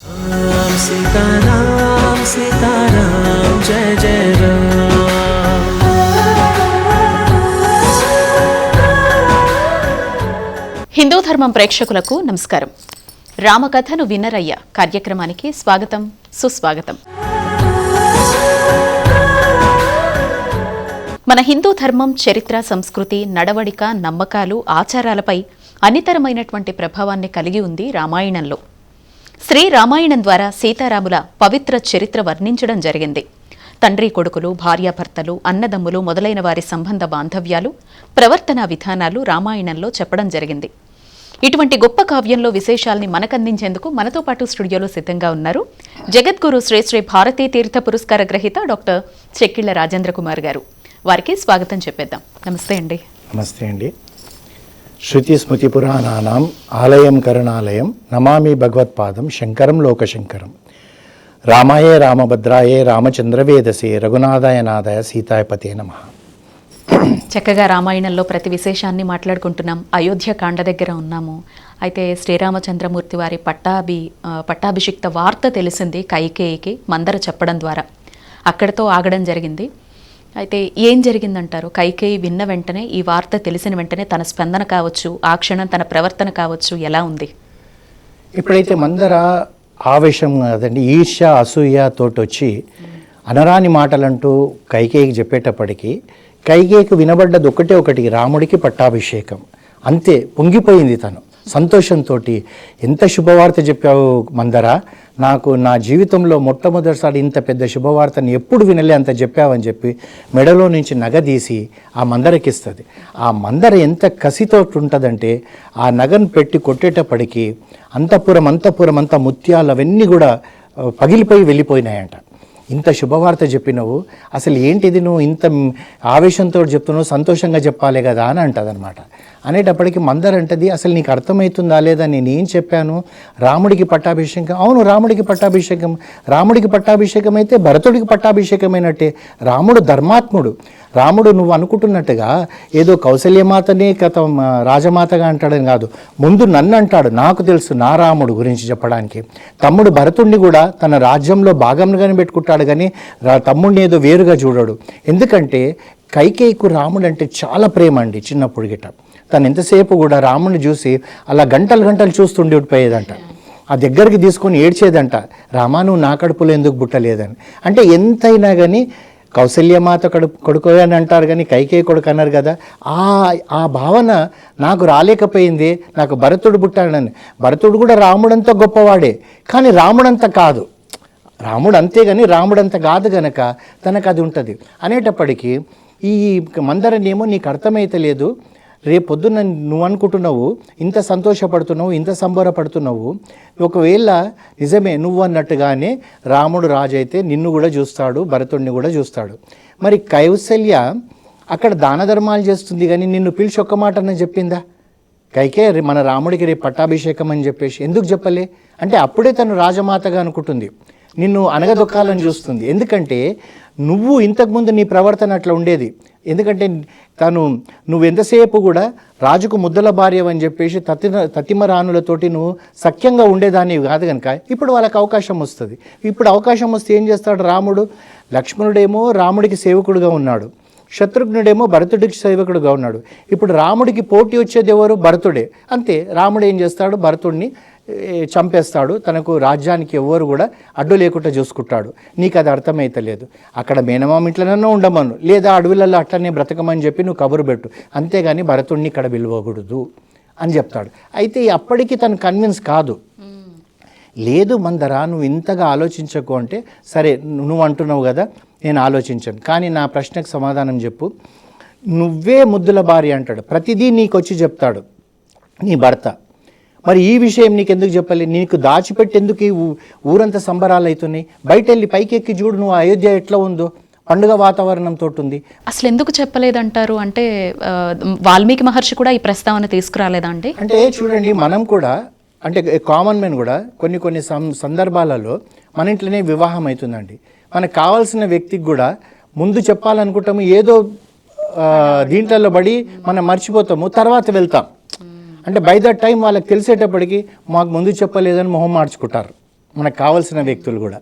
राम सीताराम सीताराम जय जय राम హిందూ ధర్మం ప్రేక్షకులకు నమస్కారం రామకథను విన్నరయ్య కార్యక్రమానికి స్వాగతం సుస్వాగతం మన హిందూ ధర్మం చరిత్ర సంస్కృతి నడవడిక నమ్మకాలు ఆచారాలపై అనితరమైనటువంటి ప్రభావాన్ని కలిగి ఉంది రామాయణంలో శ్రీ రామాయణం ద్వారా సీతారాముల పవిత్ర చరిత్ర వర్ణించడం జరిగింది. తండ్రి కొడుకులు భార్యాభర్తలు అన్నదమ్ములు మొదలైన వారి సంబంధ బాంధవ్యాలు ప్రవర్తనా విధానాలు రామాయణంలో చెప్పడం జరిగింది. ఇటువంటి గొప్ప కావ్యంలో విశేషాల్ని మనకందించేందుకు మనతో పాటు స్టూడియోలో సిద్ధంగా ఉన్నారు జగద్గురు శ్రీ శ్రీ భారతీ తీర్థ పురస్కార గ్రహీత డాక్టర్ చెక్కిళ్ళ రాజేంద్ర కుమార్ గారు. వారికి స్వాగతం చెప్పేద్దాం. నమస్తే అండి. నమస్తే అండి. శృతి స్మృతి పురాణానాం ఆలయం కరుణాలయం నమామి భగవత్పాదం శంకరం లోకశంకరం రామాయే రామభద్రాయే రామచంద్రవేదసే రఘునాథాయ నాదాయ సీతాయపతే నమ చక్కగా రామాయణంలో ప్రతి విశేషాన్ని మాట్లాడుకుంటున్నాం. అయోధ్య కాండ దగ్గర ఉన్నాము. అయితే శ్రీరామచంద్రమూర్తి వారి పట్టాభి పట్టాభిషిక్త వార్త తెలిసింది కైకేయికి మందర చెప్పడం ద్వారా. అక్కడితో ఆగడం జరిగింది. అయితే ఏం జరిగిందంటారు? కైకేయి విన్న వెంటనే ఈ వార్త తెలిసిన వెంటనే తన స్పందన కావచ్చు ఆ క్షణం తన ప్రవర్తన కావచ్చు ఎలా ఉంది? ఇప్పుడైతే మందర ఆవేశం కాదండి ఈర్ష అసూయ తోటి వచ్చి అనరాని మాటలంటూ కైకేయికి చెప్పేటప్పటికీ కైకేయికి వినబడ్డది ఒకటే ఒకటి రాముడికి పట్టాభిషేకం. అంతే పొంగిపోయింది తను. సంతోషంతో ఎంత శుభవార్త చెప్పావు మందర? నాకు నా జీవితంలో మొట్టమొదటిసారి ఇంత పెద్ద శుభవార్తని ఎప్పుడు వినలే అంత చెప్పావని చెప్పి మెడలో నుంచి నగదీసి ఆ మందరకిస్తుంది. ఆ మందర ఎంత కసితో ఉంటుందంటే ఆ నగను పెట్టి కొట్టేటప్పటికి అంతఃపురం అంతఃపురం అంతా ముత్యాలు అవన్నీ కూడా పగిలిపోయి వెళ్ళిపోయినాయంట. ఇంత శుభవార్త చెప్పినవు అసలు ఏంటిది నువ్వు ఇంత ఆవేశంతో చెప్తున్నావు సంతోషంగా చెప్పాలి కదా అని అంటదనమాట అనేటప్పటికి మందర్ అంటది అసలు నీకు అర్థమవుతుందా లేదా? నేను ఏం చెప్పాను? రాముడికి పట్టాభిషేకం. అవును రాముడికి పట్టాభిషేకం. రాముడికి పట్టాభిషేకం అయితే భరతుడికి పట్టాభిషేకమైనట్టే. రాముడు ధర్మాత్ముడు. రాముడు నువ్వు అనుకుంటున్నట్టుగా ఏదో కౌసల్యమాతనే కథ రాజమాతగా అంటాడని కాదు. ముందు నన్ను అంటాడు నాకు తెలుసు నా రాముడు గురించి చెప్పడానికి. తమ్ముడు భరతుణ్ణి కూడా తన రాజ్యంలో భాగంగానే పెట్టుకుంటాడు కానీ రా- తమ్ముడిని ఏదో వేరుగా చూడడు. ఎందుకంటే కైకేయికు రాముడు అంటే చాలా ప్రేమ అండి చిన్నప్పుడు గిట్ట. తను ఎంతసేపు కూడా రాముడిని చూసి అలా గంటలు గంటలు చూస్తుండి ఉండిపోయేదంట. ఆ దగ్గరికి తీసుకొని ఏడ్చేదంట రామా నువ్వు నా కడుపులో ఎందుకు పుట్టలేదని? అంటే ఎంతైనా కానీ కౌసల్యమాత కడుపు కొడుకు అని అంటారు కానీ కైకేయి కొడుకు అన్నారు కదా ఆ ఆ భావన నాకు రాలేకపోయింది నాకు భరతుడు పుట్టాడని భరతుడు కూడా రాముడంత గొప్పవాడే కానీ రాముడంత కాదు. రాముడు అంతే కానీ రాముడంత కాదు గనక తనకు అది ఉంటుంది. అనేటప్పటికీ ఈ మందరనేమో నీకు అర్థమైతలేదు రేపు పొద్దున్న నువ్వు అనుకుంటున్నావు ఇంత సంతోషపడుతున్నావు ఇంత సంబరపడుతున్నావు ఒకవేళ నిజమే నువ్వు అన్నట్టుగానే రాముడు రాజు అయితే నిన్ను కూడా చూస్తాడు భరతుడిని కూడా చూస్తాడు. మరి కౌసల్య అక్కడ దాన ధర్మాలు చేస్తుంది కానీ నిన్ను పిలిచి ఒక్క మాట అన్న చెప్పిందా? కైకే మన రాముడికి రేపు పట్టాభిషేకం అని చెప్పేసి ఎందుకు చెప్పలే? అంటే అప్పుడే తను రాజమాతగా అనుకుంటుంది. నిన్ను అనగదొక్కాలని చూస్తుంది. ఎందుకంటే నువ్వు ఇంతకుముందు నీ ప్రవర్తన అట్లా ఉండేది. ఎందుకంటే తను నువ్వు ఎంతసేపు కూడా రాజుకు ముద్దల భార్య అని చెప్పేసి తతి తతిమరాణులతోటి నువ్వు సఖ్యంగా ఉండేదాన్ని కాదు కనుక ఇప్పుడు వాళ్ళకి అవకాశం వస్తుంది. ఇప్పుడు అవకాశం వస్తే ఏం చేస్తాడు రాముడు? లక్ష్మణుడేమో రాముడికి సేవకుడుగా ఉన్నాడు. శత్రుఘ్నుడేమో భరతుడికి సేవకుడుగా ఉన్నాడు. ఇప్పుడు రాముడికి పోటీ వచ్చేది ఎవరు? భరతుడే. అంతే. రాముడు ఏం చేస్తాడు? భరతుడిని చంపేస్తాడు. తనకు రాజ్యానికి ఎవ్వరు కూడా అడ్డు లేకుండా చూసుకుంటాడు. నీకు అది అర్థమైతలేదు. అక్కడ మేనమామ ఇంట్లోనన్నా ఉండమను. లేదా అడవులలో అట్లనే బ్రతకమని చెప్పి నువ్వు కబురు పెట్టు. అంతేగాని భరతుణ్ణి ఇక్కడ పిలవకూడదు అని చెప్తాడు. అయితే అప్పటికి తను కన్విన్స్ కాదు. లేదు మందరా నువ్వు ఇంతగా ఆలోచించకు అంటే సరే నువ్వు అంటున్నావు కదా నేను ఆలోచించాను. కానీ నా ప్రశ్నకు సమాధానం చెప్పు. నువ్వే ముద్దుల భార్య అంటాడు. ప్రతిదీ నీకొచ్చి చెప్తాడు. నీ భర్త. మరి ఈ విషయం నీకు ఎందుకు చెప్పాలి? నీకు దాచిపెట్టి ఎందుకు ఈ ఊరంతా సంబరాలు అవుతున్నాయి బయట వెళ్ళి పైకెక్కి చూడు నువ్వు అయోధ్య ఎట్లా ఉందో. పండుగ వాతావరణంతో ఉంది అసలు ఎందుకు చెప్పలేదంటారు? అంటే వాల్మీకి మహర్షి కూడా ఈ ప్రస్తావన తీసుకురాలేదా అండి? అంటే చూడండి మనం కూడా అంటే కామన్ మెన్ కూడా కొన్ని కొన్ని సం- సందర్భాలలో మన ఇంట్లోనే వివాహం అవుతుందండి మనకు కావాల్సిన వ్యక్తికి కూడా ముందు చెప్పాలనుకుంటాము ఏదో దీంట్లలో పడి మనం మర్చిపోతాము తర్వాత వెళ్తాం. అంటే బై దట్ టైం వాళ్ళకి తెలిసేటప్పటికి మాకు ముందు చెప్పలేదని మొహం మార్చుకుంటారు. మనకు కావాల్సిన వ్యక్తులు కూడా.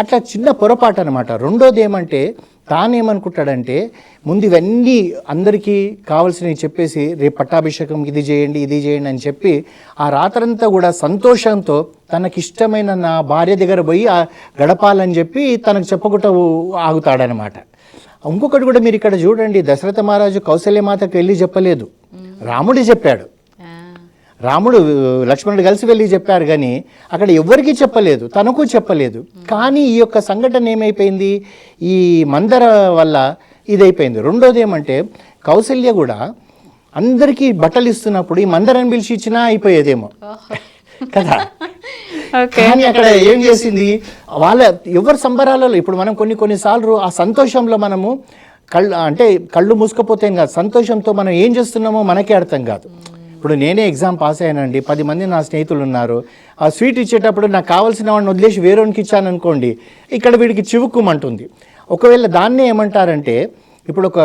అట్లా చిన్న పొరపాటు అనమాట రెండోది ఏమంటే తానేమనుకుంటాడంటే ముందు ఇవన్నీ అందరికీ కావాల్సినవి చెప్పేసి రేపు పట్టాభిషేకం ఇది చేయండి ఇది చేయండి అని చెప్పి ఆ రాత్రంతా కూడా సంతోషంతో తనకిష్టమైన నా భార్య దగ్గర పోయి ఆ గడపాలని చెప్పి తనకు చెప్పకుండా ఆగుతాడనమాట ఇంకొకటి కూడా మీరు ఇక్కడ చూడండి దశరథ మహారాజు కౌశల్యమాతకు వెళ్ళి చెప్పలేదు. రాముడు చెప్పాడు. రాముడు లక్ష్మణుడు కలిసి వెళ్ళి చెప్పారు కానీ అక్కడ ఎవ్వరికీ చెప్పలేదు తనకు చెప్పలేదు. కానీ ఈ యొక్క సంఘటన ఏమైపోయింది? ఈ మందర వల్ల ఇదైపోయింది. రెండోది ఏమంటే కౌశల్య కూడా అందరికీ బట్టలు ఇస్తున్నప్పుడు ఈ మందరని పిలిచి ఇచ్చినా అయిపోయేదేమో. కదా? కానీ అక్కడ ఏం చేసింది? వాళ్ళ ఎవరి సంబరాలలో ఇప్పుడు మనం కొన్ని కొన్నిసార్లు ఆ సంతోషంలో మనము కళ్ళు అంటే కళ్ళు మూసుకపోతే కాదు సంతోషంతో మనం ఏం చేస్తున్నామో మనకే అర్థం కాదు. ఇప్పుడు నేనే ఎగ్జామ్ పాస్ అయ్యానండి. పది మంది నా స్నేహితులు ఉన్నారు. ఆ స్వీట్ ఇచ్చేటప్పుడు నాకు కావాల్సిన వాడిని వదిలేసి వేరేవానికి ఇచ్చాను అనుకోండి ఇక్కడ వీడికి చివుక్కుమంటుంది. ఒకవేళ దాన్నే ఏమంటారంటే ఇప్పుడు ఒక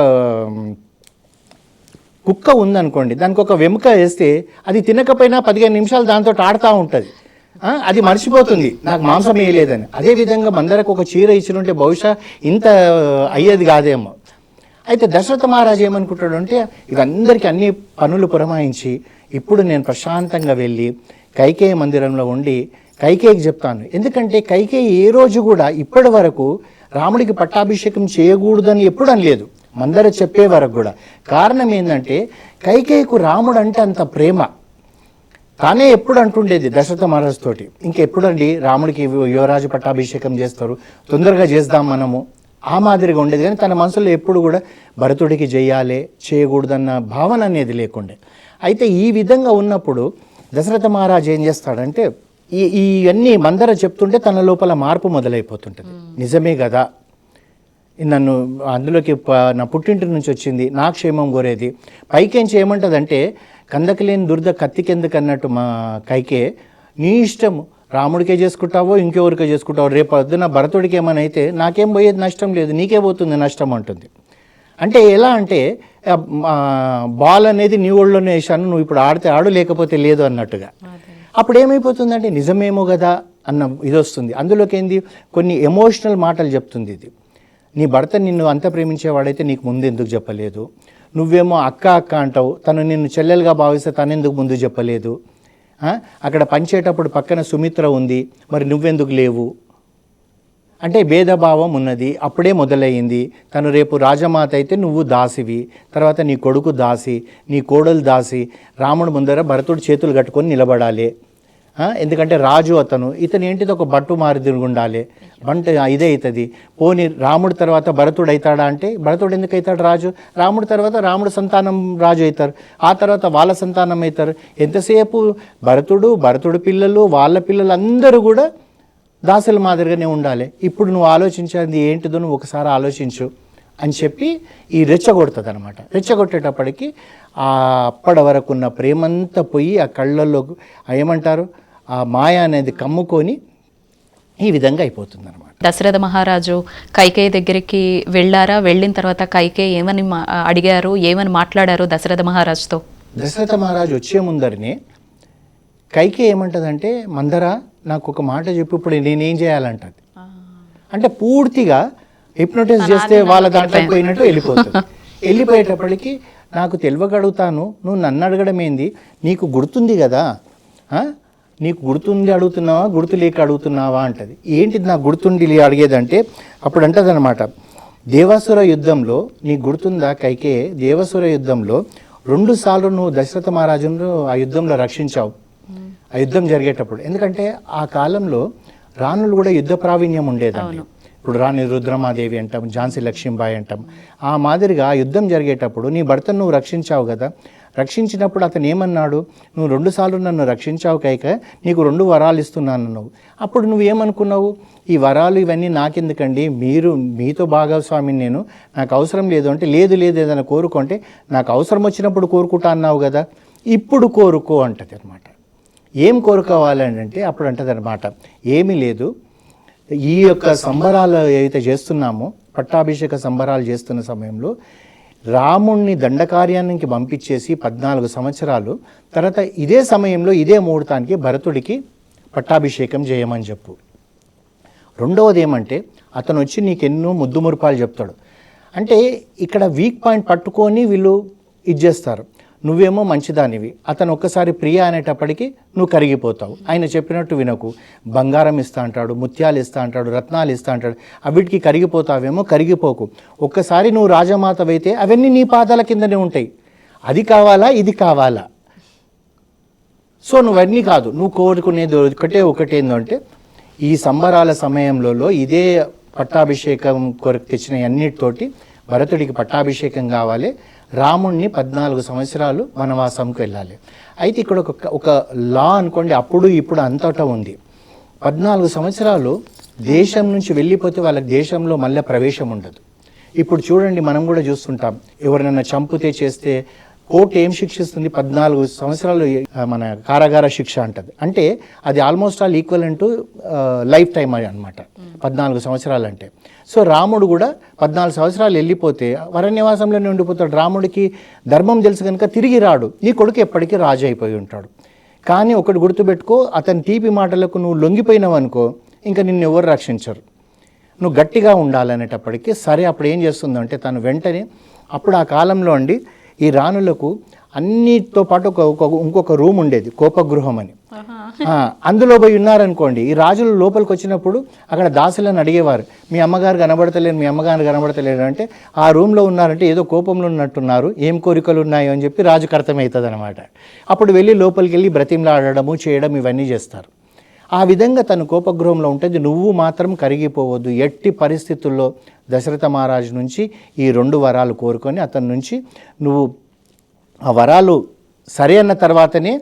కుక్క ఉందనుకోండి దానికి ఒక వెముక వేస్తే అది తినకపోయినా పదిహేను నిమిషాలు దాంతో ఆడుతూ ఉంటుంది. అది మర్చిపోతుంది. నాకు మాంసం వేయలేదని. అదే విధంగా మందరకు ఒక చీర ఇచ్చినుంటే బహుశా ఇంత అయ్యేది కాదేమో. అయితే దశరథ మహారాజు ఏమనుకుంటాడు అంటే ఇదందరికీ అన్ని పనులు పురమాయించి ఇప్పుడు నేను ప్రశాంతంగా వెళ్ళి కైకేయ మందిరంలో ఉండి కైకేయికి చెప్తాను. ఎందుకంటే కైకేయి ఏ రోజు కూడా ఇప్పటి వరకు రాముడికి పట్టాభిషేకం చేయకూడదని ఎప్పుడు అనలేదు. మందర చెప్పే వరకు కూడా. కారణం ఏంటంటే కైకేయికు రాముడు అంటే అంత ప్రేమ. తానే ఎప్పుడు అంటుండేది దశరథ మహారాజు తోటి ఇంకెప్పుడండి రాముడికి యువరాజు పట్టాభిషేకం చేస్తారు? తొందరగా చేద్దాం మనము. ఆ మాదిరిగా ఉండేది. కానీ తన మనసులో ఎప్పుడు కూడా భరతుడికి చేయాలి చేయకూడదన్న భావన అనేది లేకుండే. అయితే ఈ విధంగా ఉన్నప్పుడు దశరథ మహారాజు ఏం చేస్తాడంటే ఈ ఇవన్నీ మందర చెప్తుంటే తన లోపల మార్పు మొదలైపోతుంటుంది. నిజమే కదా. నన్ను అందులోకి నా పుట్టింటి నుంచి వచ్చింది నా క్షేమం కోరేది. పైకేంచి ఏమంటదంటే కందకి లేని దురద కత్తికెందుకు అన్నట్టు మా కైకే నీ ఇష్టం రాముడికే చేసుకుంటావో ఇంకెవరికే చేసుకుంటావో రేపు పొద్దున భరతుడికి ఏమైనా అయితే నాకేం పోయేది నష్టం లేదు నీకే పోతుంది నష్టం అంటుంది. అంటే ఎలా అంటే బాల్ అనేది నీ ఒళ్ళోనే వేసాను నువ్వు ఇప్పుడు ఆడితే ఆడు లేకపోతే లేదు అన్నట్టుగా. అప్పుడు ఏమైపోతుందంటే నిజమేమో కదా అన్న ఇది వస్తుంది. అందులోకి ఏంది? కొన్ని ఎమోషనల్ మాటలు చెప్తుంది ఇది. నీ భర్త నిన్ను అంత ప్రేమించేవాడైతే నీకు ముందు ఎందుకు చెప్పలేదు? నువ్వేమో అక్క అక్క అంటావు. తను నిన్ను చెల్లెలుగా భావిస్తే తనెందుకు ముందు చెప్పలేదు? అక్కడ పంచేటప్పుడు పక్కన సుమిత్ర ఉంది. మరి నువ్వెందుకు లేవు? అంటే భేదభావం ఉన్నది. అప్పుడే మొదలయ్యింది తను రేపు రాజమాత అయితే నువ్వు దాసివి. తర్వాత నీ కొడుకు దాసి నీ కోడలు దాసి రాముడు ముందర భరతుడు చేతులు కట్టుకొని నిలబడాలి. ఎందుకంటే రాజు అతను. ఇతను ఏంటిది? ఒక బట్టు మారి ఉండాలి. బంట ఇదే అవుతుంది. పోని రాముడు తర్వాత భరతుడు అవుతాడా అంటే భరతుడు ఎందుకు అవుతాడు రాజు? రాముడు తర్వాత రాముడు సంతానం రాజు అవుతారు. ఆ తర్వాత వాళ్ళ సంతానం అవుతారు. ఎంతసేపు? భరతుడు భరతుడు పిల్లలు వాళ్ళ పిల్లలు అందరూ కూడా దాసుల మాదిరిగానే ఉండాలి. ఇప్పుడు నువ్వు ఆలోచించేది ఏంటిదో నువ్వు ఒకసారి ఆలోచించు అని చెప్పి ఈ రెచ్చగొడుతుంది అనమాట రెచ్చగొట్టేటప్పటికి అప్పటి వరకు ఉన్న ప్రేమంతా పోయి ఆ కళ్ళల్లో ఏమంటారు? ఆ మాయ అనేది కమ్ముకొని ఈ విధంగా అయిపోతుంది అనమాట దశరథ మహారాజు కైకేయి దగ్గరికి వెళ్ళారా? వెళ్ళిన తర్వాత కైకేయి ఏమని అడిగారు? ఏమని మాట్లాడారు దశరథ మహారాజుతో? దశరథ మహారాజు వచ్చే ముందరనే కైకే ఏమంటదంటే మందర నాకు ఒక మాట చెప్పి ఇప్పుడు నేనేం చేయాలంటది. అంటే పూర్తిగా హిప్నోటైజ్ చేస్తే వాళ్ళ దాంట్లో పోయినట్టు వెళ్ళిపోతుంది. వెళ్ళిపోయేటప్పటికి నాకు తెలియగడుగుతాను నువ్వు నన్ను అడగడం ఏంది నీకు గుర్తుంది కదా? నీకు గుర్తుంది అడుగుతున్నావా గుర్తు లేక అడుగుతున్నావా అంటది. ఏంటిది నాకు గుర్తుండి అడిగేదంటే అప్పుడు అంటది అనమాట దేవాసుర యుద్ధంలో నీకు గుర్తుందా కైకే దేవాసుర యుద్ధంలో రెండు సార్లు నువ్వు దశరథ మహారాజును ఆ యుద్ధంలో రక్షించావు. ఆ యుద్ధం జరిగేటప్పుడు. ఎందుకంటే ఆ కాలంలో రాణులు కూడా యుద్ధ ప్రావీణ్యం ఉండేదండి. ఇప్పుడు రాణి రుద్రమాదేవి అంటాం ఝాన్సీ లక్ష్మీబాయి అంటాం. ఆ మాదిరిగా యుద్ధం జరిగేటప్పుడు నీ భర్తను నువ్వు రక్షించావు కదా రక్షించినప్పుడు అతను ఏమన్నాడు? నువ్వు రెండుసార్లు నన్ను రక్షించావు కైక నీకు రెండు వరాలు ఇస్తున్నాను నువ్వు అప్పుడు నువ్వు ఏమనుకున్నావు? ఈ వరాలు ఇవన్నీ నాకెందుకండి? మీరు మీతో భాగస్వామిని నేను నాకు అవసరం లేదు అంటే లేదు లేదు ఏదైనా కోరుకుంటే నాకు అవసరం వచ్చినప్పుడు కోరుకుంటా అన్నావు కదా? ఇప్పుడు కోరుకో అంటది అనమాట ఏం కోరుకోవాలని అంటే అప్పుడు అంటది అనమాట ఏమీ లేదు. ఈ యొక్క సంబరాలు ఏవైతే చేస్తున్నామో పట్టాభిషేక సంబరాలు చేస్తున్న సమయంలో రాముణ్ణి దండకార్యానికి పంపించేసి పద్నాలుగు సంవత్సరాలు తర్వాత ఇదే సమయంలో ఇదే ముహూర్తానికి భరతుడికి పట్టాభిషేకం చేయమని చెప్పు. రెండవది ఏమంటే అతను వచ్చి నీకెన్నో ముద్దు మురుపాలు చెప్తాడు. అంటే ఇక్కడ వీక్ పాయింట్ పట్టుకొని వీళ్ళు ఇది చేస్తారు. నువ్వేమో మంచిదానివి. అతను ఒక్కసారి ప్రియ అనేటప్పటికీ నువ్వు కరిగిపోతావు. ఆయన చెప్పినట్టు వినకు. బంగారం ఇస్తా అంటాడు ముత్యాలు ఇస్తా అంటాడు రత్నాలు ఇస్తా అంటాడు. అవిటికి కరిగిపోతావేమో కరిగిపోకు. ఒక్కసారి నువ్వు రాజమాతవైతే అవన్నీ నీ పాదాల కిందనే ఉంటాయి. అది కావాలా ఇది కావాలా? సో నువ్వన్నీ కాదు. నువ్వు కోరుకునేది ఒకటే ఒకటి ఏంటంటే ఈ సంబరాల సమయంలో ఇదే పట్టాభిషేకం కొరకు తెచ్చిన అన్నిటితోటి భరతుడికి పట్టాభిషేకం కావాలి. రాముణ్ణి పద్నాలుగు సంవత్సరాలు వనవాసంకి వెళ్ళాలి. అయితే ఇక్కడ ఒక ఒక లా అనుకోండి అప్పుడు ఇప్పుడు అంతటా ఉంది. పద్నాలుగు సంవత్సరాలు దేశం నుంచి వెళ్ళిపోతే వాళ్ళకి దేశంలో మళ్ళీ ప్రవేశం ఉండదు. ఇప్పుడు చూడండి మనం కూడా చూస్తుంటాం ఎవరినైనా చంపితే చేస్తే కోర్టు ఏం శిక్షిస్తుంది? పద్నాలుగు సంవత్సరాలు మన కారాగార శిక్ష అంటది. అంటే అది almost all equal to life time అనమాట పద్నాలుగు సంవత్సరాలు అంటే. సో రాముడు కూడా పద్నాలుగు సంవత్సరాలు వెళ్ళిపోతే వరణ్యవాసంలోనే ఉండిపోతాడు. రాముడికి ధర్మం తెలుసు కనుక తిరిగి రాడు. నీ కొడుకు ఎప్పటికీ రాజు అయిపోయి ఉంటాడు. కానీ ఒకటి గుర్తుపెట్టుకో అతని తీపి మాటలకు నువ్వు లొంగిపోయినావు అనుకో ఇంకా నిన్ను ఎవరు రక్షించరు? నువ్వు గట్టిగా ఉండాలనేటప్పటికీ సరే అప్పుడు ఏం చేస్తుందంటే తను వెంటనే అప్పుడు ఆ కాలంలో అండి ఈ రాణులకు అన్నిటితో పాటు ఒక ఇంకొక రూమ్ ఉండేది కోపగృహం అని. అందులో పోయి ఉన్నారనుకోండి ఈ రాజులు లోపలికి వచ్చినప్పుడు అక్కడ దాసులను అడిగేవారు మీ అమ్మగారు కనబడతలేరు మీ అమ్మగారు కనబడతలేరు అంటే ఆ రూమ్లో ఉన్నారంటే ఏదో కోపంలో ఉన్నట్టున్నారు ఏం కోరికలు ఉన్నాయో? అని చెప్పి రాజుకు అర్థమవుతుంది అనమాట అప్పుడు వెళ్ళి లోపలికి వెళ్ళి బ్రతిమలాడడము చేయడం ఇవన్నీ చేస్తారు. ఆ విధంగా తన కోపగృహంలో ఉంటుంది నువ్వు మాత్రం కరిగిపోవద్దు. ఎట్టి పరిస్థితుల్లో దశరథ మహారాజు నుంచి ఈ రెండు వరాలు కోరుకొని అతని నుంచి నువ్వు ఆ వరాలు సరే అన్న తర్వాతనే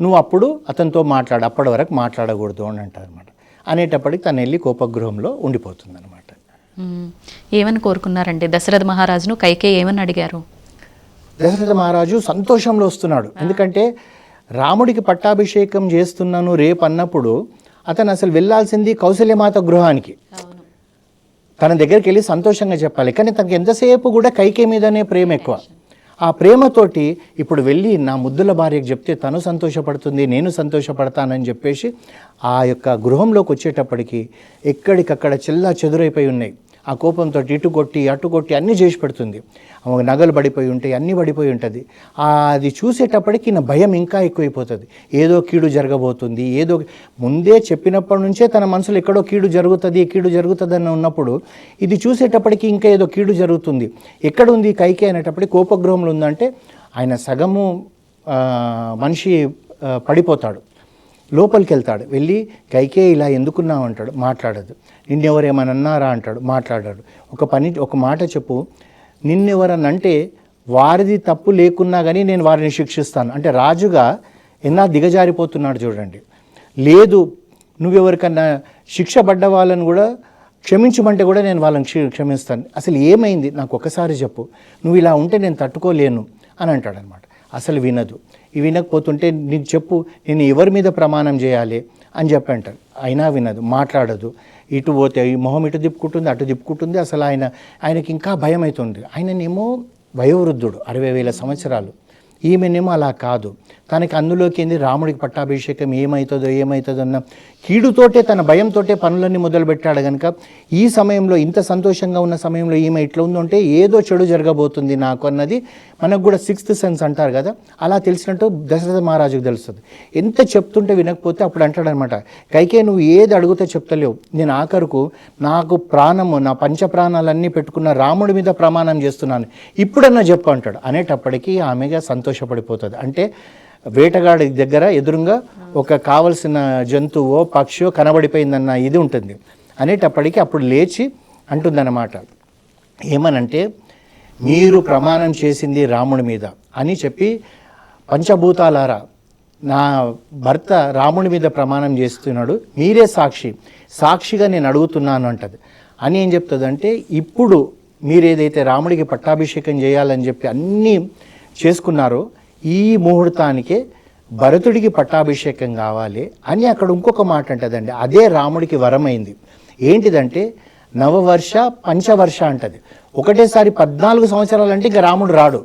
నువ్వు అప్పుడు అతనితో మాట్లాడు అప్పటి వరకు మాట్లాడకూడదు అని అంటారు అనమాట అనేటప్పటికి తను వెళ్ళి కోపగృహంలో ఉండిపోతుంది అనమాట. ఏమని కోరుకున్నారండి దశరథ మహారాజును? కైకే ఏమని అడిగారు? దశరథ మహారాజు సంతోషంలో వస్తున్నాడు. ఎందుకంటే రాముడికి పట్టాభిషేకం చేస్తున్నాను రేపు అన్నప్పుడు అతను అసలు వెళ్ళాల్సింది కౌశల్యమాత గృహానికి. తన దగ్గరికి వెళ్ళి సంతోషంగా చెప్పాలి. కానీ తనకి ఎంతసేపు కూడా కైకే మీదనే ప్రేమ ఎక్కువ. ఆ ప్రేమతోటి ఇప్పుడు వెళ్ళి నా ముద్దుల భార్యకు చెప్తే తను సంతోషపడుతుంది నేను సంతోషపడతానని చెప్పేసి ఆ యొక్క గృహంలోకి వచ్చేటప్పటికి ఎక్కడికక్కడ చెల్లా చెదురైపోయి ఉన్నాయి. ఆ కోపంతో ఇటు కొట్టి అటు కొట్టి అన్నీ చేసి పెడుతుంది. ఆమె నగలు పడిపోయి ఉంటాయి అన్నీ పడిపోయి ఉంటుంది. అది చూసేటప్పటికి నా భయం ఇంకా ఎక్కువైపోతుంది. ఏదో కీడు జరగబోతుంది. ఏదో ముందే చెప్పినప్పటి నుంచే తన మనసులో ఎక్కడో కీడు జరుగుతుంది కీడు జరుగుతుంది అని ఉన్నప్పుడు ఇది చూసేటప్పటికి ఇంకా ఏదో కీడు జరుగుతుంది. ఎక్కడ ఉంది కైకే అనేటప్పటికి కోపగృహంలో ఉందంటే ఆయన సగము మనిషి పడిపోతాడు. లోపలికి వెళ్తాడు వెళ్ళి కైకే ఇలా ఎందుకున్నావు? అంటాడు. మాట్లాడదు. నిన్నెవరేమనన్నారా? అంటాడు. మాట్లాడాడు. ఒక పని ఒక మాట చెప్పు. నిన్నెవరనంటే వారిది తప్పు లేకున్నా కానీ నేను వారిని శిక్షిస్తాను. అంటే రాజుగా ఎన్నా దిగజారిపోతున్నాడు చూడండి. లేదు నువ్వెవరికన్నా శిక్ష పడ్డ వాళ్ళని కూడా క్షమించమంటే కూడా నేను వాళ్ళని క్షమిస్తాను. అసలు ఏమైంది? నాకు ఒకసారి చెప్పు. నువ్వు ఇలా ఉంటే నేను తట్టుకోలేను. అని అంటాడనమాట. అసలు వినదు. వినకపోతుంటే నీకు చెప్పు నేను ఎవరి మీద ప్రమాణం చేయాలి అని చెప్పి అంటారు అయినా వినదు మాట్లాడదు. ఇటు పోతే ఈ మొహం ఇటు తిప్పుకుంటుంది అటు తిప్పుకుంటుంది. అసలు ఆయన ఆయనకి ఇంకా భయం అవుతుంది ఆయననేమో వయోవృద్ధుడు అరవై వేల సంవత్సరాలు. ఈమెనేమో అలా కాదు. తనకి అందులోకి ఏంది రాముడికి పట్టాభిషేకం ఏమవుతుందో ఏమవుతుందో అన్న కీడుతోటే తన భయంతోటే పనులన్నీ మొదలుపెట్టాడు కనుక ఈ సమయంలో ఇంత సంతోషంగా ఉన్న సమయంలో ఈమె ఇట్లా ఉందంటే ఏదో చెడు జరగబోతుంది నాకు అన్నది మనకు కూడా సిక్స్త్ సెన్స్ అంటారు కదా. అలా తెలిసినట్టు దశరథ మహారాజుకు తెలుస్తుంది. ఎంత చెప్తుంటే వినకపోతే అప్పుడు అంటాడనమాట కైకే నువ్వు ఏది అడిగితే చెప్తలేవు. నేను ఆఖరుకు నాకు ప్రాణము నా పంచ ప్రాణాలన్నీ పెట్టుకున్న రాముడి మీద ప్రమాణం చేస్తున్నాను. ఇప్పుడన్నా చెప్పు అంటాడు. అనేటప్పటికీ ఆమెగా సంతోషం సంతోషపడిపోతుంది. అంటే వేటగాడి దగ్గర ఎదురుగా ఒక కావలసిన జంతువో పక్షియో కనబడిపోయిందన్న ఇది ఉంటుంది. అనేటప్పటికీ అప్పుడు లేచి అంటుందన్నమాట. ఏమనంటే మీరు ప్రమాణం చేసింది రాముడి మీద అని చెప్పి పంచభూతాలారా నా భర్త రాముడి మీద ప్రమాణం చేస్తున్నాడు మీరే సాక్షి సాక్షిగా నేను అడుగుతున్నాను అంటది. అని ఏం చెప్తుందంటే ఇప్పుడు మీరేదైతే రాముడికి పట్టాభిషేకం చేయాలని చెప్పి అన్నీ చేసుకున్నారో ఈ ముహూర్తానికే భరతుడికి పట్టాభిషేకం కావాలి అని అక్కడ ఇంకొక మాట అంటదండి. అదే రాముడికి వరమైంది. ఏంటిదంటే నవవర్ష పంచవర్ష అంటది. ఒకటేసారి పద్నాలుగు సంవత్సరాలు అంటే ఇక రాముడు రాడు.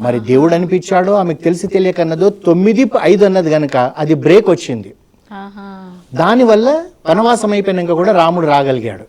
మరి దేవుడు అనిపించాడో ఆమెకు తెలిసి తెలియక అన్నదో తొమ్మిది ఐదు అన్నది కనుక అది బ్రేక్ వచ్చింది. దానివల్ల వనవాసం అయిపోయినాక కూడా రాముడు రాగలిగాడు.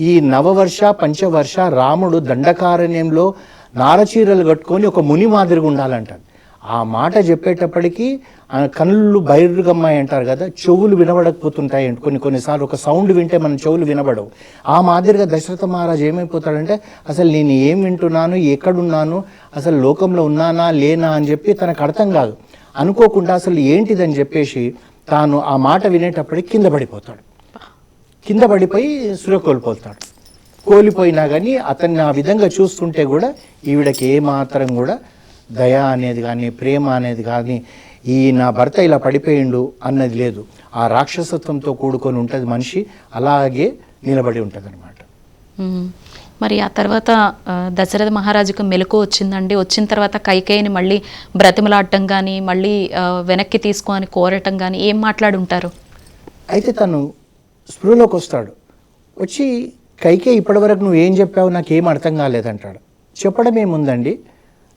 ఈ నవవర్ష పంచవర్ష రాముడు దండకారణ్యంలో నారచీరలు కట్టుకొని ఒక ముని మాదిరిగా ఉండాలంటాడు ఆ మాట చెప్పేటప్పటికీ ఆ కళ్ళు బైరుగమ్మాయి అంటారు కదా చెవులు వినబడకపోతుంటాయి కొన్ని కొన్నిసార్లు ఒక సౌండ్ వింటే మన చెవులు వినబడవు. ఆ మాదిరిగా దశరథ మహారాజు ఏమైపోతాడంటే అసలు నేను ఏం వింటున్నాను ఎక్కడున్నాను అసలు లోకంలో ఉన్నానా లేనా అని చెప్పి తనకు అర్థం కాదు. అనుకోకుండా అసలు ఏంటిదని చెప్పేసి తాను ఆ మాట వినేటప్పటికి కింద పడిపోతాడు. కింద పడిపోయి సురకోల్పోతాడు కోల్పోయినా కానీ అతన్ని ఆ విధంగా చూస్తుంటే కూడా ఈవిడకి ఏ మాత్రం కూడా దయ అనేది కానీ ప్రేమ అనేది కానీ ఈ నా భర్త ఇలా పడిపోయిండు అన్నది లేదు. ఆ రాక్షసత్వంతో కూడుకొని ఉంటుంది మనిషి అలాగే నిలబడి ఉంటుంది అనమాట. మరి ఆ తర్వాత దశరథ మహారాజుకు మెలకు వచ్చిందండి. వచ్చిన తర్వాత కైకేయిని మళ్ళీ బ్రతిమలాడటం కానీ మళ్ళీ వెనక్కి తీసుకొని కోరటం కానీ ఏం మాట్లాడి ఉంటారు అయితే తను స్పృహలోకి వస్తాడు వచ్చి కైకే ఇప్పటివరకు నువ్వు ఏం చెప్పావు నాకు ఏం అర్థం కాలేదంటాడు చెప్పడం ఏముందండి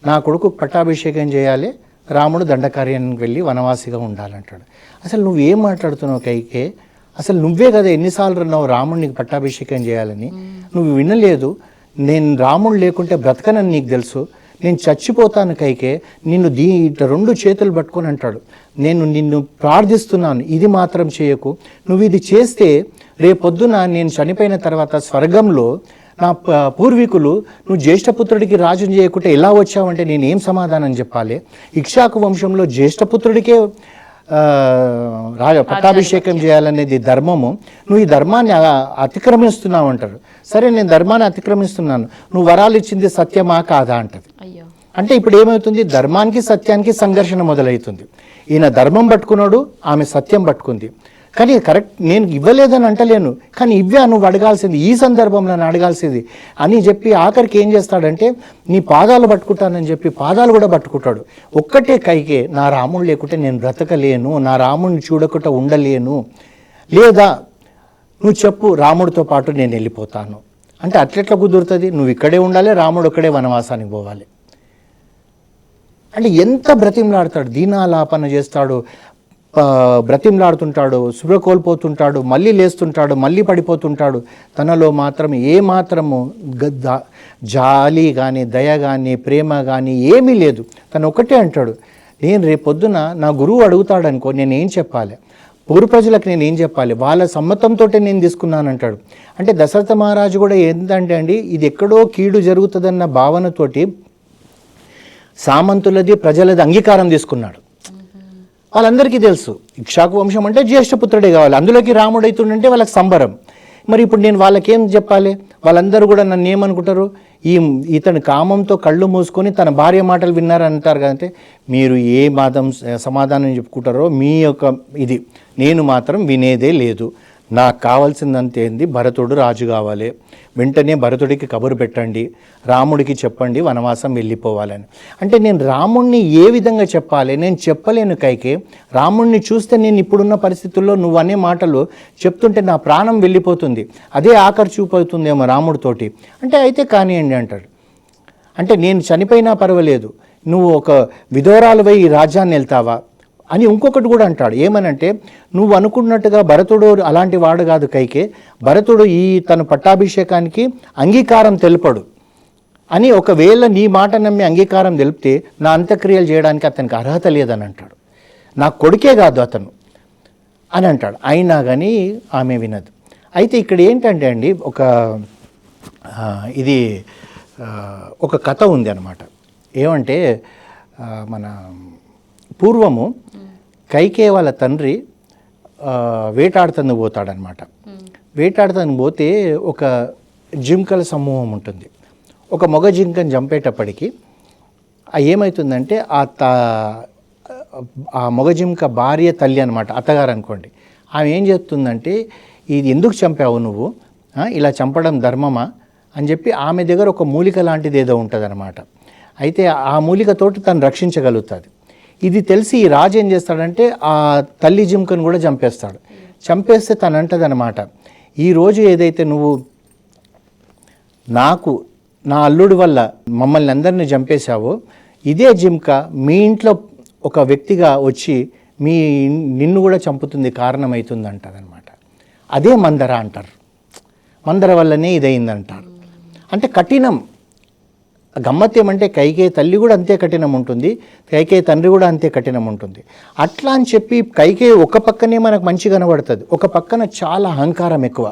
నా కొడుకు పట్టాభిషేకం చేయాలి రాముడు దండకార్యానికి వెళ్ళి వనవాసిగా ఉండాలంటాడు. అసలు నువ్వేం మాట్లాడుతున్నావు కైకే? అసలు నువ్వే కదా ఎన్నిసార్లు ఉన్నావు రాముడికి పట్టాభిషేకం చేయాలని. నువ్వు వినలేదు. నేను రాముడు లేకుంటే బ్రతకనని నీకు తెలుసు. నేను చచ్చిపోతాను కైకే. నిన్ను దీ ఇట్లా రెండు చేతులు పట్టుకొని అంటాడు. నేను నిన్ను ప్రార్థిస్తున్నాను. ఇది మాత్రం చేయకు. నువ్వు ఇది చేస్తే రేపొద్దున నేను చనిపోయిన తర్వాత స్వర్గంలో నా పూర్వీకులు నువ్వు జ్యేష్ఠపుత్రుడికి రాజుని చేయకుంటే ఎలా వచ్చావంటే నేను ఏం సమాధానం చెప్పాలి? ఇక్షాకు వంశంలో జ్యేష్ఠపుత్రుడికే రాజ పట్టాభిషేకం చేయాలనేది ధర్మము. నువ్వు ఈ ధర్మాన్ని అతిక్రమిస్తున్నావు అంటారు సరే నేను ధర్మాన్ని అతిక్రమిస్తున్నాను. నువ్వు వరాలు ఇచ్చింది సత్యమా కాదా అంటది. అంటే ఇప్పుడు ఏమవుతుంది? ధర్మానికి సత్యానికి సంఘర్షణ మొదలవుతుంది. ఈయన ధర్మం పట్టుకున్నాడు ఆమె సత్యం పట్టుకుంది. కానీ కరెక్ట్ నేను ఇవ్వలేదని అంటలేను. కానీ ఇవ్వా నువ్వు అడగాల్సింది ఈ సందర్భంలో అడగాల్సింది అని చెప్పి ఆఖరికి ఏం చేస్తాడంటే నీ పాదాలు పట్టుకుంటానని చెప్పి పాదాలు కూడా పట్టుకుంటాడు. ఒక్కటే కైకే నా రాముడు లేకుంటే నేను బ్రతకలేను నా రాముడిని చూడకుండా ఉండలేను. లేదా నువ్వు చెప్పు రాముడితో పాటు నేను వెళ్ళిపోతాను. అంటే అట్లెట్లా కుదురుతుంది? నువ్వు ఇక్కడే ఉండాలి రాముడు ఒక్కడే వనవాసానికి పోవాలి. అంటే ఎంత బ్రతిమలాడతాడు దీనాలాపన చేస్తాడు. బ్రతిమలాడుతుంటాడు శుభ్ర కోల్పోతుంటాడు మళ్ళీ లేస్తుంటాడు మళ్ళీ పడిపోతుంటాడు. తనలో మాత్రం ఏ మాత్రము గ- జాలి కానీ దయ కానీ ప్రేమ కానీ ఏమీ లేదు. తను ఒకటే అంటాడు నేను రేపొద్దున నా గురువు అడుగుతాడనుకో నేనేం చెప్పాలి? పూర్వ ప్రజలకు నేను ఏం చెప్పాలి? వాళ్ళ సమ్మతంతో నేను తీసుకున్నాను అంటాడు అంటే దశరథ మహారాజు కూడా ఏంటంటే అండి ఇది ఎక్కడో కీడు జరుగుతుందన్న భావనతోటి సామంతులది ప్రజలది అంగీకారం తీసుకున్నాడు. వాళ్ళందరికీ తెలుసు. ఇక్షాకు వంశం అంటే జ్యేష్ఠపుత్రుడే కావాలి. అందులోకి రాముడు అవుతుండంటే వాళ్ళకి సంబరం. మరి ఇప్పుడు నేను వాళ్ళకేం చెప్పాలి? వాళ్ళందరూ కూడా నన్ను ఏమనుకుంటారు? ఈ ఇతని కామంతో కళ్ళు మూసుకొని తన భార్య మాటలు విన్నారని అంటారు కదంటే మీరు ఏ మాదం సమాధానం చెప్పుకుంటారో మీ యొక్క ఇది. నేను మాత్రం వినేదే లేదు. నాకు కావాల్సిందంతే ఏంది? భరతుడు రాజు కావాలి. వెంటనే భరతుడికి కబురు పెట్టండి. రాముడికి చెప్పండి వనవాసం వెళ్ళిపోవాలని. అంటే నేను రాముణ్ణి ఏ విధంగా చెప్పాలి? నేను చెప్పలేను కైకే. రాముణ్ణి చూస్తే నేను ఇప్పుడున్న పరిస్థితుల్లో నువ్వు అనే మాటలు చెప్తుంటే నా ప్రాణం వెళ్ళిపోతుంది. అదే ఆఖరి చూపు అవుతుందేమో రాముడితోటి. అంటే అయితే కానివ్వండి అంటాడు. అంటే నేను చనిపోయినా పర్వాలేదు. నువ్వు ఒక విధవరాలువై ఈ రాజ్యాన్ని వెళ్తావా? అని ఇంకొకటి కూడా అంటాడు. ఏమనంటే నువ్వు అనుకున్నట్టుగా భరతుడు అలాంటి వాడు కాదు కైకే. భరతుడు ఈ తన పట్టాభిషేకానికి అంగీకారం తెలుపడు. అని ఒకవేళ నీ మాట నమ్మి అంగీకారం తెలిపితే నా అంత్యక్రియలు చేయడానికి అతనికి అర్హత లేదని అంటాడు. నా కొడుకే కాదు అతను. అని అంటాడు. అయినా కానీ ఆమె వినదు. అయితే ఇక్కడ ఏంటంటే అండి ఒక ఇది ఒక కథ ఉంది అనమాట ఏమంటే మన పూర్వము కైకే వాళ్ళ తండ్రి వేటాడుతను పోతాడనమాట. వేటాడుతాను పోతే ఒక జింకల సమూహం ఉంటుంది. ఒక మగ జింకను చంపేటప్పటికి ఏమవుతుందంటే ఆ త ఆ మగ జింక భార్య తల్లి అనమాట అత్తగారు అనుకోండి. ఆమె ఏం చెప్తుందంటే ఇది ఎందుకు చంపావు నువ్వు? ఇలా చంపడం ధర్మమా? అని చెప్పి ఆమె దగ్గర ఒక మూలిక లాంటిది ఏదో ఉంటుందన్నమాట అయితే ఆ మూలికతోటి తను రక్షించగలుగుతుంది. ఇది తెలిసి ఈ రాజు ఏం చేస్తాడంటే ఆ తల్లి జింకను కూడా చంపేస్తాడు. చంపేస్తే తను అంటదనమాట ఈరోజు ఏదైతే నువ్వు నాకు నా అల్లుడి వల్ల మమ్మల్ని అందరిని చంపేశావో ఇదే జింక మీ ఇంట్లో ఒక వ్యక్తిగా వచ్చి మీ నిన్ను కూడా చంపుతుంది కారణమవుతుంది అంటారనమాట అదే మందర అంటారు. మందర వల్లనే ఇదైందంటారు అంటే కఠినం. గమ్మత్ ఏమంటే కైకే తల్లి కూడా అంతే కఠినం ఉంటుంది కైకే తండ్రి కూడా అంతే కఠినం ఉంటుంది. అట్లా అని చెప్పి కైకే ఒక పక్కనే మనకు మంచి కనబడుతుంది. ఒక పక్కన చాలా అహంకారం ఎక్కువ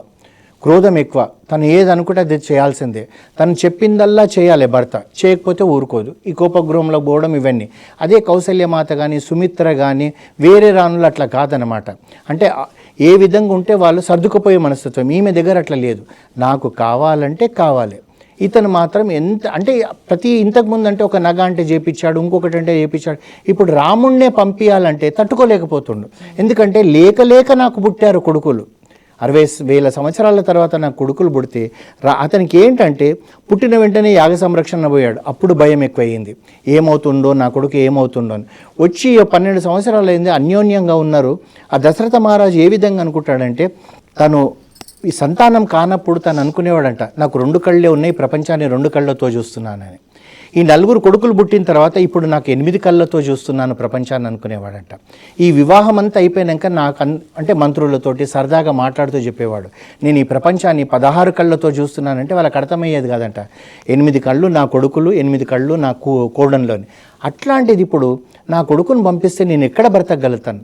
క్రోధం ఎక్కువ. తను ఏది అనుకుంటే అది చేయాల్సిందే. తను చెప్పిందల్లా చేయాలి భర్త చేయకపోతే ఊరుకోదు. ఈ కోపగృహంలో పోవడం ఇవన్నీ. అదే కౌసల్యమాత కానీ సుమిత్ర కానీ వేరే రాణులు అట్లా కాదనమాట అంటే ఏ విధంగా ఉంటే వాళ్ళు సర్దుకుపోయే మనస్తత్వం. ఈమె దగ్గర అట్లా లేదు. నాకు కావాలంటే కావాలి. ఇతను మాత్రం ఎంత అంటే ప్రతి ఇంతకుముందు అంటే ఒక నగ అంటే చేపించాడు ఇంకొకటి అంటే చేపించాడు. ఇప్పుడు రాముణ్ణే పంపించాలంటే తట్టుకోలేకపోతుండు. ఎందుకంటే లేక లేక నాకు పుట్టారు కొడుకులు. అరవై వేల సంవత్సరాల తర్వాత నాకు కొడుకులు పుడితే రా అతనికి ఏంటంటే పుట్టిన వెంటనే యాగ సంరక్షణ పోయాడు. అప్పుడు భయం ఎక్కువయ్యింది. ఏమవుతుండో నా కొడుకు ఏమవుతుండో అని. వచ్చి పన్నెండు సంవత్సరాలు అయింది అన్యోన్యంగా ఉన్నారు. ఆ దశరథ మహారాజు ఏ విధంగా అనుకుంటాడంటే తను ఈ సంతానం కానప్పుడు తను అనుకునేవాడంట నాకు రెండు కళ్ళే ఉన్నాయి ప్రపంచాన్ని రెండు కళ్ళతో చూస్తున్నానని. ఈ నలుగురు కొడుకులు పుట్టిన తర్వాత ఇప్పుడు నాకు ఎనిమిది కళ్ళతో చూస్తున్నాను ప్రపంచాన్ని అనుకునేవాడంట. ఈ వివాహం అంతా అయిపోయాక నాకు అన్- అంటే మంత్రులతోటి సరదాగా మాట్లాడుతూ చెప్పేవాడు నేను ఈ ప్రపంచాన్ని పదహారు కళ్ళతో చూస్తున్నానంటే వాళ్ళకి అర్థమయ్యేది కాదంట. ఎనిమిది కళ్ళు నా కొడుకులు ఎనిమిది కళ్ళు నా కూ కోడంలోని అట్లాంటిది ఇప్పుడు నా కొడుకుని పంపిస్తే నేను ఎక్కడ బ్రతకగలుగుతాను?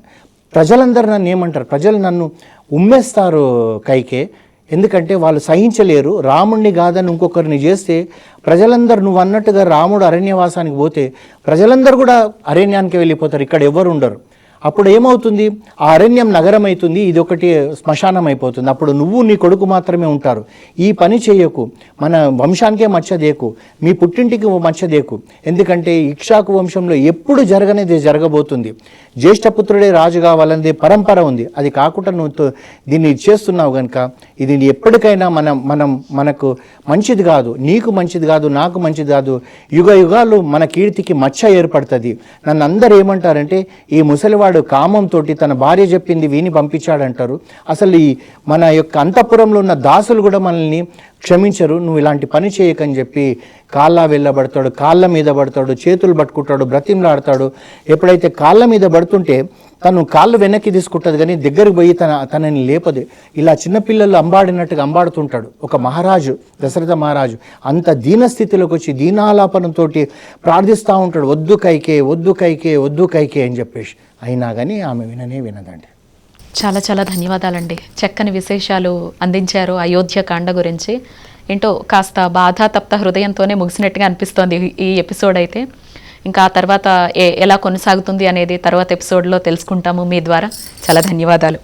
ప్రజలందరూ నన్ను ఏమంటారు? ప్రజలు నన్ను ఉమ్మేస్తారు కైకే. ఎందుకంటే వాళ్ళు సహించలేరు. రాముణ్ణి కాదని ఇంకొకరిని చేస్తే ప్రజలందరూ నువ్వు అన్నట్టుగా రాముడు అరణ్యవాసానికి పోతే ప్రజలందరూ కూడా అరణ్యానికి వెళ్ళిపోతారు. ఇక్కడ ఎవరు ఉండరు. అప్పుడు ఏమవుతుంది? ఆ అరణ్యం నగరం అవుతుంది ఇది ఒకటి శ్మశానం అయిపోతుంది అప్పుడు నువ్వు నీ కొడుకు మాత్రమే ఉంటారు. ఈ పని చేయకు. మన వంశానికే మచ్చదేకు మీ పుట్టింటికి మచ్చదేకు ఎందుకంటే ఇక్షాకు వంశంలో ఎప్పుడు జరగనిది జరగబోతుంది. జ్యేష్ఠపుత్రుడే రాజు కావాలనేది పరంపర ఉంది. అది కాకుండా నువ్వు దీన్ని చేస్తున్నావు కనుక ఇది ఎప్పటికైనా మనం మనం మనకు మంచిది కాదు. నీకు మంచిది కాదు నాకు మంచిది కాదు. యుగ యుగాలు మన కీర్తికి మచ్చ ఏర్పడుతుంది. నన్ను అందరు ఏమంటారంటే ఈ ముసలివాడు కామంతో తన భార్య చెప్పింది విని పంపించాడంటారు. అసలు ఈ మన యొక్క అంతఃపురంలో ఉన్న దాసులు కూడా మనల్ని క్షమించరు నువ్వు ఇలాంటి పని చేయకని చెప్పి కాళ్ళ వెళ్ళబడతాడు కాళ్ళ మీద పడతాడు చేతులు పట్టుకుంటాడు బ్రతిమలాడతాడు. ఎప్పుడైతే కాళ్ళ మీద పడుతుంటే తను కాళ్ళు వెనక్కి తీసుకుంటుంది కానీ దగ్గరకు పోయి తన తనని లేపదు. ఇలా చిన్నపిల్లలు అంబాడినట్టుగా అంబాడుతుంటాడు. ఒక మహారాజు దశరథ మహారాజు అంత దీనస్థితిలోకి వచ్చి దీనాలాపనంతో ప్రార్థిస్తూ ఉంటాడు. వద్దు కైకే వద్దు కైకే వద్దు కైకే అని చెప్పేసి. అయినా కానీ ఆమె విననే వినదండి. చాలా చాలా ధన్యవాదాలండి. చక్కని విశేషాలు అందించారు అయోధ్య కాండ గురించి. ఏంటో కాస్త బాధాతప్త హృదయంతోనే ముగిసినట్టుగా అనిపిస్తోంది ఈ ఎపిసోడ్ అయితే. ఇంకా ఆ తర్వాత ఎలా కొనసాగుతుంది అనేది తర్వాత ఎపిసోడ్లో తెలుసుకుంటాము మీ ద్వారా. చాలా ధన్యవాదాలు.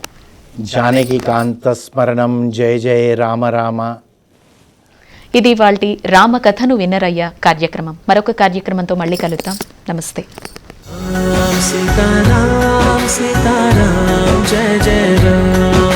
జానకి కాంత స్మరణం జయ జయ రామ రామ. ఇది వాళ్ళ రామకథను విన్నరయ్య కార్యక్రమం. మరొక కార్యక్రమంతో మళ్ళీ కలుద్దాం. నమస్తే. సీతారాం సీతారాం జయ జయ రామ.